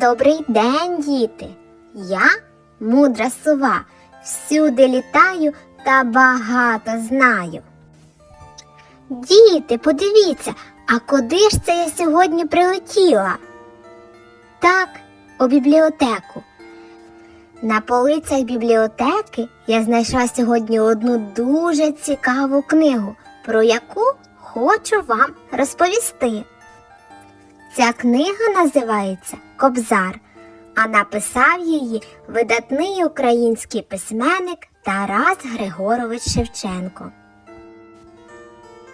Добрий день, діти! Я мудра сова, всюди літаю та багато знаю. Діти, подивіться, а куди ж це я сьогодні прилетіла? Так, у бібліотеку. На полицях бібліотеки я знайшла сьогодні одну дуже цікаву книгу, про яку хочу вам розповісти. Ця книга називається Кобзар, а написав її видатний український письменник Тарас Григорович Шевченко.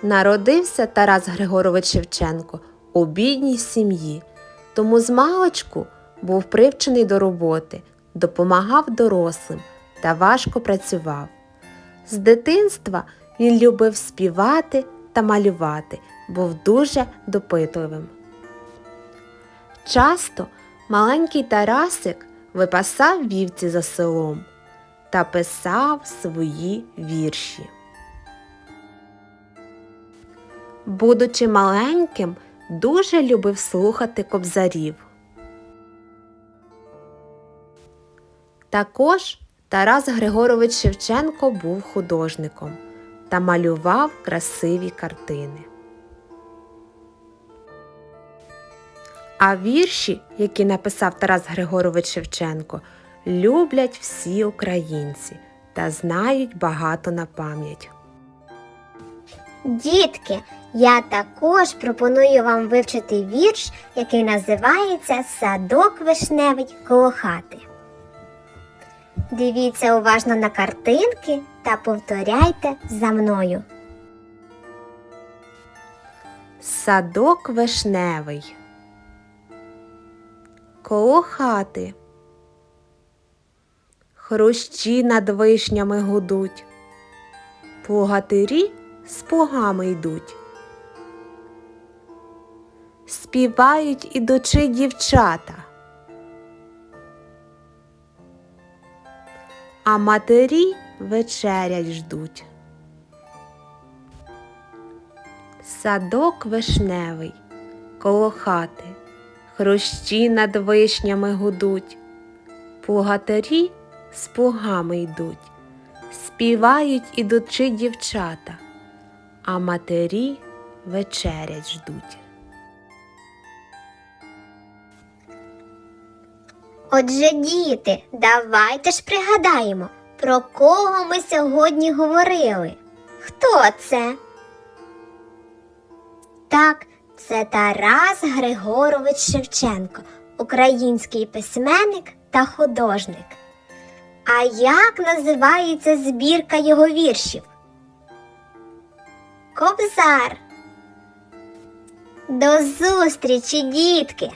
Народився Тарас Григорович Шевченко у бідній сім'ї, тому з маличку був привчений до роботи, допомагав дорослим та важко працював. З дитинства він любив співати та малювати, був дуже допитливим. Часто маленький Тарасик випасав вівці за селом та писав свої вірші. Будучи маленьким, дуже любив слухати кобзарів. Також Тарас Григорович Шевченко був художником та малював красиві картини. А вірші, які написав Тарас Григорович Шевченко, люблять всі українці та знають багато на пам'ять. Дітки, я також пропоную вам вивчити вірш, який називається Садок вишневий коло хати. Дивіться уважно на картинки та повторяйте за мною. Садок вишневий. Коло хати. Хрущі над вишнями гудуть. Плугатирі з плугами йдуть. Співають ідучи дівчата. А матері вечерять ждуть. Садок вишневий коло хати, хрущі над вишнями гудуть, плугатарі з плугами йдуть, співають ідучи дівчата, а матері вечерять ждуть. Отже, діти, давайте ж пригадаємо, про кого ми сьогодні говорили. Хто це? Так, це Тарас Григорович Шевченко, український письменник та художник. А як називається збірка його віршів? Кобзар. До зустрічі, дітки!